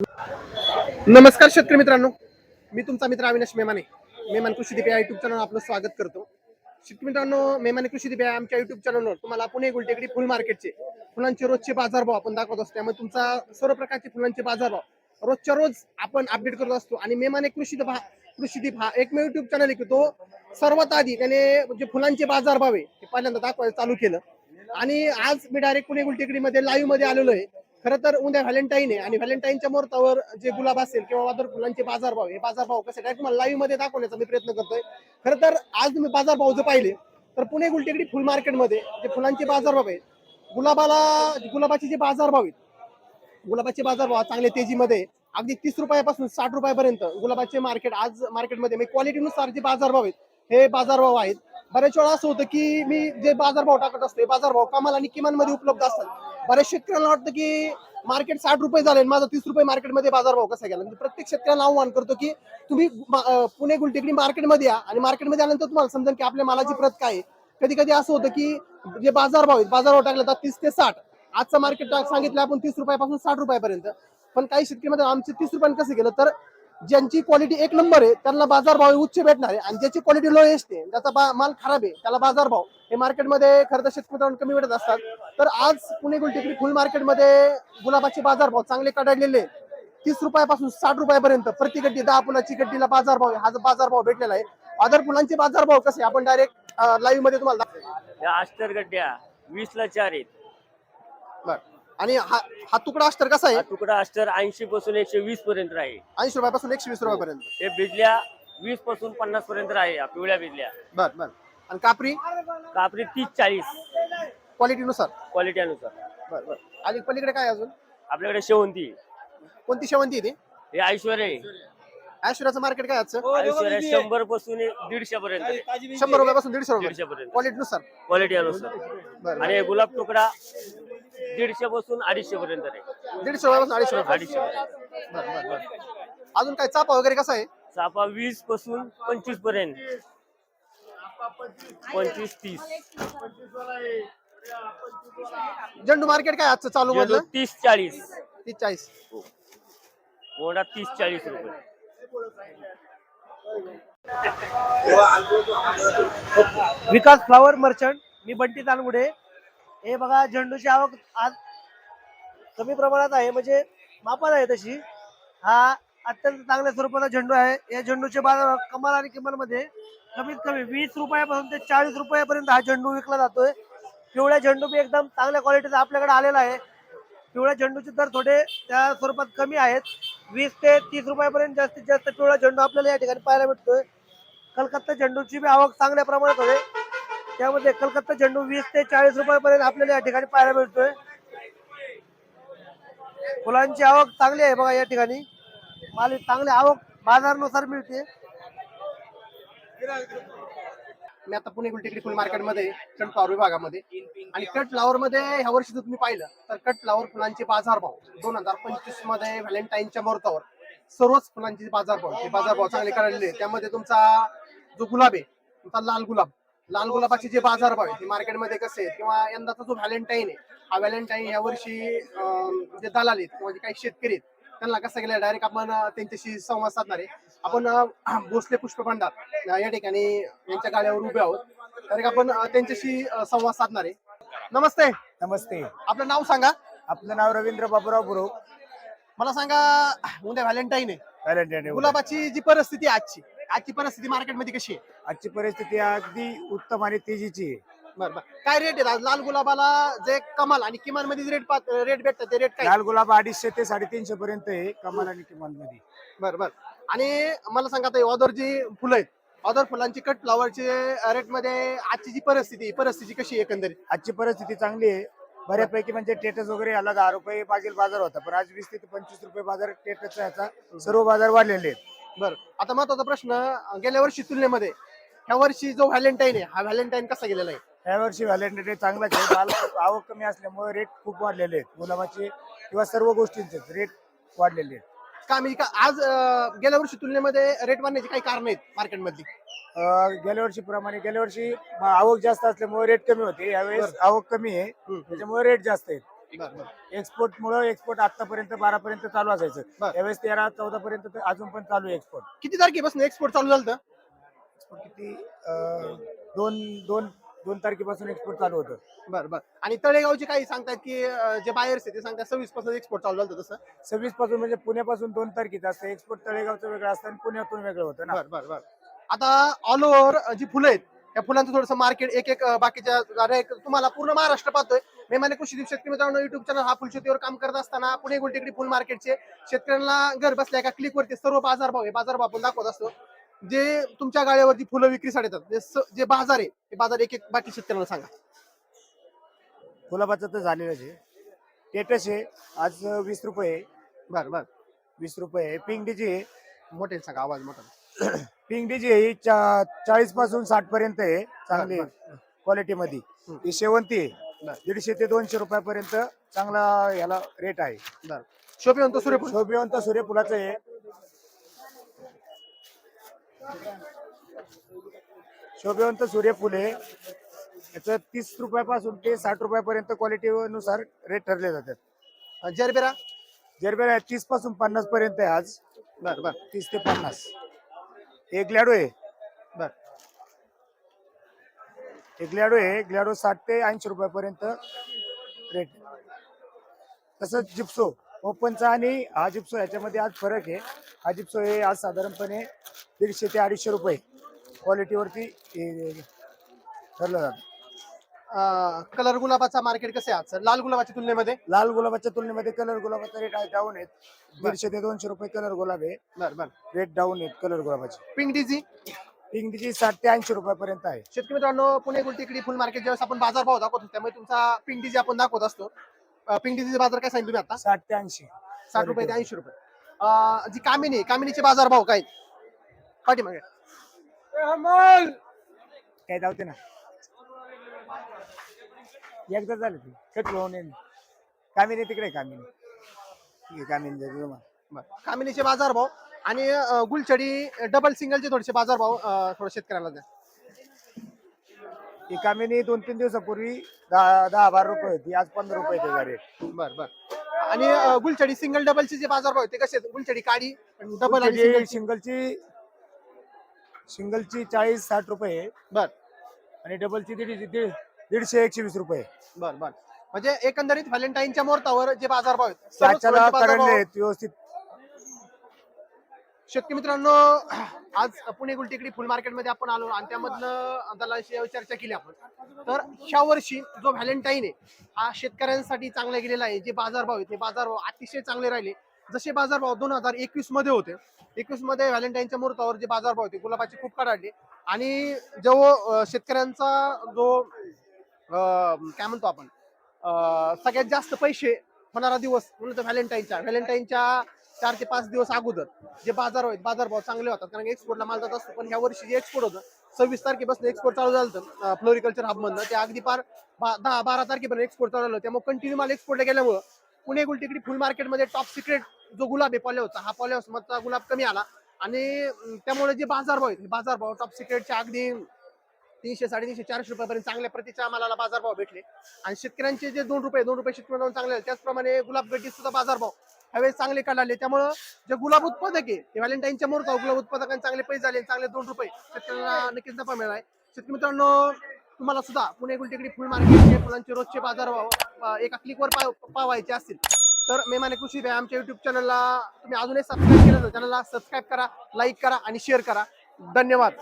नमस्कार शेतकरी मित्रांनो. मी तुमचा मित्र अविनाश मेमाने. मेमान कृषी दिपे या युट्यूब चॅनल आपलं स्वागत करतो. शेतकरी मित्रांनो मेमाने कृषी दिपे आमच्या युट्यूब चॅनलवर तुम्हाला पुणे गुलटेकडी फुल मार्केटचे फुलांचे रोजचे बाजारभाव आपण दाखवत असतो. त्यामुळे तुमचा सर्व प्रकारचे फुलांचे बाजारभाव रोजच्या रोज आपण अपडेट करत असतो. आणि मेमाने कृषी दीप हा कृषी दीप हा एकमेव युट्यूब चॅनल आहे की तो सर्वात आधी त्याने जे फुलांचे बाजारभाव आहे ते पहिल्यांदा दाखवायला चालू केलं. आणि आज मी डायरेक्ट पुणे गुलटेकडीमध्ये लाईव्हमध्ये आलेलो आहे. खरं तर उद्या व्हॅलेंटाईन आहे आणि व्हॅलेंटाईनच्या मुहूर्तावर जे गुलाब असेल किंवा वादर फुलांचे बाजारभाव हे बाजारभाव कसे डायरेक्ट मला लाईव्हमध्ये दाखवण्याचा मी प्रयत्न करतोय. खरं तर आज तुम्ही बाजारभाव जर पाहिले तर पुणे गुलटेकडी फुल मार्केटमध्ये जे फुलांचे बाजारभाव आहेत गुलाबाला गुलाबाचे जे बाजारभाव आहेत गुलाबाचे बाजारभाव चांगले तेजीमध्ये अगदी तीस रुपयापासून साठ रुपयापर्यंत गुलाबाचे मार्केट आज मार्केटमध्ये म्हणजे क्वालिटीनुसार जे बाजारभाव आहेत हे बाजारभाव आहेत. बऱ्याच वेळा असं होतं की मी जे बाजारभाव टाकत असतो हे बाजारभाव कमाल आणि किमानमध्ये उपलब्ध असतात. बऱ्याच शेतकऱ्यांना वाटतं की मार्केट साठ रुपये झाले माझा तीस रुपये मार्केटमध्ये बाजारभाव कसा गेला? म्हणजे प्रत्येक शेतकऱ्याला आव्हान करतो की तुम्ही पुणे गुलटेकडी मार्केटमध्ये या आणि मार्केटमध्ये आल्यानंतर तुम्हाला समजा की आपल्या मालाची प्रत काय आहे. कधी कधी असं होतं की जे बाजारभाव आहेत बाजारभाव टाकले तर तीस ते साठ. आजचं मार्केट सांगितलं आपण तीस रुपयापासून साठ रुपयापर्यंत. पण काही शेतकऱ्यामध्ये आमचे तीस रुपयांनी कसं गेलं? तर ज्यांची क्वालिटी एक नंबर आहे त्यांना बाजारभाव उच्च भेटणार आहे. आणि ज्याची क्वालिटी आहे ज्याचा बा- माल खराब आहे त्याला बाजारभाव हे मार्केटमध्ये खरं तर शेतकऱ्यांना कमी भेटत असतात. तर आज पुणे गुलटेकडी फुल मार्केटमध्ये गुलाबाचे बाजारभाव चांगले कडाडलेले. तीस रुपयापासून साठ रुपयापर्यंत प्रति गड्डी दहा फुलाची गड्डीला बाजारभाव. हा जो बाजारभाव भेटलेला आहे. अदर फुलांचे बाजारभाव कसे आपण डायरेक्ट लाईव्हमध्ये तुम्हाला दाखवू. या अस्तर गड्ड्या वीस ला चार आहेत. बरं. आणि हा हा तुकडा अस्तर कसा हा आहे तुकडा अस्तर ऐंशी पासून एकशे वीस पर्यंत आहे. ऐंशी रुपयापासून एकशे वीस रुपयापर्यंत. हे. बिजल्या वीसपासून पन्नास पर्यंत आहे या पिवळ्या बिजल्या. बर बर. आणि कापरी? कापरी तीस चाळीस. क्वालिटीनुसार? क्वालिटी अनुसार. बर बर. आणि पलीकडे काय अजून? आपल्याकडे शेवंती कोणती शेवंती आहे ती? हे ऐश्वर्य आहे. ऐश्वर्याचं मार्केट काय आजचं? ऐश्वर्या शंभरपासून दीडशे पर्यंत आहे. शंभर रुपयापासून दीडशे रुपये. दीडशे पर्यंत. क्वालिटीनुसार क्वालिटी अनुसार. बरं. आणि हे गुलाब तुकडा दीडशे पासून अडीचशे पर्यंत आहे दीडशे रुपयापासून अडीचशे रुपये अडीचशे पर्यंत. बर बर बर. अजून काय चापा वगैरे कसा आहे? चाफा वीसपासून पंचवीसपर्यंत. पंचवीस तीस. झेंडू मार्केट काय आजचं चालू मधलं? तीस चाळीस. तीस चाळीस. मोडा तीस चाळीस रुपये. विकास फ्लावर मर्चंट मी बंटी तानगुडे. हे बघा झेंडूची आवक आज कमी प्रमाणात आहे म्हणजे मापात आहे तशी. हा अत्यंत चांगल्या स्वरूपाचा झेंडू आहे. या झेंडूचे बाजार कमाल आणि किमानमध्ये कमीत कमी वीस रुपयापासून ते चाळीस रुपयापर्यंत हा झेंडू विकला जातोय. पिवळ्या झेंडू बी एकदम चांगल्या क्वालिटीचा आपल्याकडे आलेला आहे. पिवळ्या झेंडूचे दर थोडे त्या स्वरूपात कमी आहेत. वीस ते तीस रुपयापर्यंत जास्तीत जास्त पिवळा झेंडू आपल्याला या ठिकाणी पाहायला भेटतोय. कलकत्ता झेंडूची बी आवक चांगल्या प्रमाणात होते. त्यामध्ये कलकत्ता झेंडू वीस ते चाळीस रुपयापर्यंत आपल्याला या ठिकाणी पाहायला मिळतोय. फुलांची आवक चांगली आहे बघा या ठिकाणी. माल चांगली आवक बाजारानुसार मिळते. मी आता पुणे गुलटेकडी फुल मार्केटमध्ये कट फ्लावर विभागामध्ये आणि कट फ्लावर मध्ये ह्या वर्षी जर तुम्ही पाहिलं तर कट फ्लावर फुलांचे बाजारभाव दोन हजार पंचवीसमध्ये व्हॅलेंटाईनच्या मुहूर्तावर सर्वच फुलांचे बाजारभाव हे बाजारभाव चांगले काढलेले त्यामध्ये तुमचा जो गुलाब आहे तुमचा लाल गुलाब लाल गुलाबाचे जे बाजारभाव आहे ते मार्केटमध्ये कसे आहेत? किंवा यंदाचा जो व्हॅलेंटाईन आहे हा व्हॅलेंटाईन या वर्षी जे दलाल आहेत किंवा जे काही शेतकरी आहेत त्यांना कसं गेलं? डायरेक्ट आपण त्यांच्याशी संवाद साधणार आहे. आपण भोसले पुष्प भंडार अं, या ठिकाणी यांच्या गाड्यावर उभे आहोत. डायरेक्ट आपण त्यांच्याशी संवाद साधणार आहे. नमस्ते. नमस्ते. आपलं नाव सांगा. आपलं नाव रवींद्र बाबूराव बुरुक मला सांगा उद्या व्हॅलेंटाईन आहे. व्हॅलेंटाईन. गुलाबाची जी परिस्थिती आजची आजची परिस्थिती मार्केटमध्ये कशी आहे? आजची परिस्थिती अगदी उत्तम आणि तेजीची आहे. बरं बरं. काय रेट आहे आज? लाल गुलाबाला जे कमाल आणि किमानमध्ये रेट रेट भेटतात ते रेट काय? लाल गुलाब अडीचशे ते साडेतीनशे पर्यंत आहे कमाल आणि किमानमध्ये बरं बरं. आणि मला सांगा आता ऑदर जी फुलं आहेत ऑदर फुलांची कट फ्लावरचे रेटमध्ये आजची जी परिस्थिती आहे, परिस्थिती कशी आहे एकंदरीत? आजची परिस्थिती चांगली आहे. बऱ्यापैकी म्हणजे टेटस वगैरे याला दहा रुपये मागील बाजार होता पण आज वीस ते पंचवीस रुपये बाजार टेटसचा याचा सर्व बाजार वाढलेले आहेत. बरं. आता महत्त्वाचा प्रश्न गेल्या वर्षी तुलनेमध्ये ह्या वर्षी जो व्हॅलेंटाईन आहे हा व्हॅलेंटाईन कसा गेलेला आहे? या वर्षी व्हॅलेंटाईन डे चांगलाच आहे. माल खूप आवक कमी असल्यामुळे रेट खूप वाढलेले आहेत. गुलाबाचे किंवा सर्व गोष्टींचे रेट वाढलेले आहेत. का मी का आज अं, गेल्या वर्षी तुलनेमध्ये रेट वाढण्याची काही कारण आहेत मार्केटमधली अं, गेल्या वर्षी प्रमाणे गेल्या वर्षी आवक जास्त असल्यामुळे रेट कमी होते. यावेळेस आवक कमी आहे. हम्म. त्याच्यामुळे रेट जास्त आहेत. बरं. एक्सपोर्ट मुळे एक्सपोर्ट आतापर्यंत बारा पर्यंत चालू असायचं. बरं. यावेळेस तेरा चौदा पर्यंत तर अजून पण चालू आहे एक्सपोर्ट किती तारखेपासून एक्सपोर्ट चालू झालं होतं? किती? अं, दोन दोन दोन तारखेपासून एक्सपोर्ट चालू होतं. बरं बरं. आणि तळेगावचे काही सांगतात की अं, जे आहे ते सांगतात सव्वीसपासून एक्सपोर्ट चालू झालं होतं तसं? सव्वीसपासून म्हणजे पुण्यापासून दोन तारखेचं असतं. एक्सपोर्ट तळेगावचं वेगळं असतं आणि पुण्यातून वेगळं होतं ना. बरं बरं बरं. आता ऑल ओव्हर जी फुलं आहेत त्या फुलांचं थोडंसं मार्केट एक एक बाकीच्या एक तुम्हाला पूर्ण महाराष्ट्र पाहतोय. मेमाने कृषी दिवस शेतकरी मित्रांनो युट्यूब चॅनल हा फुलशेतीवर काम करत असताना पुणे गुलटेकडी फुल मार्केटचे शेतकऱ्यांना घर बसल्या एका क्लिकवरती सर्व बाजारभाव आहे. बाजारभाव आपण दाखवत असतो. जे तुमच्या गाड्यावरती फुलं विक्रीसाठी येतात जे बाजार आहे ते बाजार एक एक बाकी शेतकऱ्यांना सांगा. गुलाबाचं तर झालेलंच आहे. टेटस आहे. आज वीस रुपये. बरं बरं. वीस रुपये पिंगडीची आहे. मोठे सांगा आवाज मोठा. पिंगडीची आहे ही चा- चाळीसपासून साठ पर्यंत आहे चांगली क्वालिटी मध्ये. हम्म. ही शेवंती आहे. बरं. दीडशे ते दोनशे रुपयापर्यंत चांगला याला रेट आहे. बरं. शोभिवंत सूर्यफूल शोभिवंत सूर्यफुलाचं आहे. शोभिवंत सूर्यफूल आहे. याचं तीस रुपयापासून ते साठ रुपयापर्यंत क्वालिटी नुसार रेट ठरले जातात. जरबेरा जरबेरा तीसपासून पन्नास पर्यंत आहे आज. बरं बरं. तीस ते पन्नास. एक ग्लॅडो आहे. बरं. एक ग्लॅडो आहे. ग्लॅडो साठ ते ऐंशी रुपयापर्यंत रेट तसंच जिप्सो. ओपनचा आणि हा जिप्सो याच्यामध्ये आज फरक आहे. हा जिप्सो हे आज साधारणपणे दीडशे ते अडीचशे रुपये क्वालिटीवरती ठरलं जातं. कलर गुलाबाचा मार्केट कसं आहे आजचं लाल गुलाबाच्या तुलनेमध्ये? लाल गुलाबाच्या तुलनेमध्ये कलर गुलाबाचा रेट आज डाऊन आहेत. दीडशे ते दोनशे रुपये कलर गुलाब आहे. बरं बरं. रेट डाऊन आहेत कलर गुलाबाचे. पिंक डीजी पिंकची साठ ते ऐंशी रुपयापर्यंत आहे. शेतकरी मित्रांनो पुणे गुलटेकडी फुल मार्केट ज्यावेळेस आपण बाजार भाव दाखवतो त्यामुळे तुमचा पिंक डीजी आपण दाखवत असतो. पिंक डीजी बाजार काय सांगितलं तुम्ही आता? साठ ते ऐंशी. साठ रुपये ते ऐंशी रुपये. अं, जी कामिनी आहे, कामिनीचे बाजार भाव काय? पाठीमागे. काय धावते ना. एकदा झालं ते. कट होऊन येईन कामिनी तिकडे कामिनी. ठीक आहे कामिनी तुम्हाला बरं. कामिनीचे बाजार भाव आणि अं, गुलछडी डबल सिंगलचे थोडेसे बाजार भाव अं, थोडं शेतकऱ्याला द्या. ही कामिनी दोन तीन दिवसापूर्वी दहा दहा बारा रुपये होती. आज पंधरा रुपये त्याचा रेट बर बर. आणि अं, गुलछडी सिंगल डबलचे जे बाजार भाव आहेत ते कसे आहेत? गुलछडी काडी डबल आणि सिंगल सिंगलची? सिंगलची चाळीस साठ रुपये आहे. बर. आणि डबलची दीड दीड- दीडशे एकशे वीस रुपये. बर बर. म्हणजे एकंदरीत व्हॅलेंटाईनच्या मुहूर्तावर जे बाजार भाव आहेत साच्याला आहेत व्यवस्थित. शेतकरी मित्रांनो आज पुणे गुलटेकडी फुल मार्केटमध्ये आपण आलो आणि त्यामधनं यावर चर्चा केली आपण. तर ह्या वर्षी जो व्हॅलेंटाईन आहे हा शेतकऱ्यांसाठी चांगला गेलेला आहे. जे बाजारभाव आहेत ते बाजारभाव अतिशय चांगले राहिले. जसे बाजारभाव दोन हजार एकवीसमध्ये होते एकवीसमध्ये व्हॅलेंटाईनच्या मुहूर्तावर जे बाजारभाव होते गुलाबाचे खूप कडाडले आणि जो अं, शेतकऱ्यांचा जो काय म्हणतो आपण? सगळ्यात जास्त पैसे होणारा दिवस म्हणून तर व्हॅलेंटाईनच्या व्हॅलेंटाईनच्या चार ते पाच दिवस अगोदर जे बाजार आहेत बाजारभाव चांगले होतात. कारण एक्सपोर्टला माल जात असतो पण ह्या वर्षी जे एक्सपोर्ट होतं सव्वीस तारखेपासून एक्सपोर्ट चालू झालं होतं फ्लोरिकल्चर हब मधनं. ते अगदी पार बा- दहा बारा तारखेपर्यंत एक्सपोर्ट चालू झालं त्यामुळे कंटिन्यू माल एक्सपोर्टला गेल्यामुळं पुणे गुलटेकडी फुल मार्केटमध्ये टॉप सिक्रेट जो गुलाब आहे पॉलिहाऊसचा हा पॉले मधचा गुलाब कमी आला. आणि त्यामुळे जे बाजारभाव आहेत हे बाजारभाव टॉप सिक्रेटच्या अगदी तीनशे साडेतीनशे चारशे रुपयापर्यंत चांगल्या प्रतीच्या मालाला बाजारभाव भेटले. आणि शेतकऱ्यांचे जे दोन रुपये दोन रुपये शेतकऱ्यांना चांगले त्याचप्रमाणे गुलाब गड्डी सुद्धा बाजारभाव ह्यावेळेस चांगले काढले त्यामुळं जे गुलाब उत्पादक आहे ते व्हॅलेंटाईनच्या मोर्चा गुलाब उत्पादकांनी चांगले पैसे झाले चांगले दोन रुपये शेतकऱ्यांना नक्कीच नफा मिळाला. शेतकरी मित्रांनो तुम्हाला सुद्धा पुणे गुलटेकडी फुल मार्केटचे फुलांचे रोजचे बाजारभाव एका क्लिकवर पावायचे असतील. तर मेमाने कृषी बॅ आमच्या युट्यूब चॅनलला तुम्ही अजूनही सबस्क्राईब केलं तर चॅनलला सबस्क्राईब करा लाईक करा आणि शेअर करा. धन्यवाद.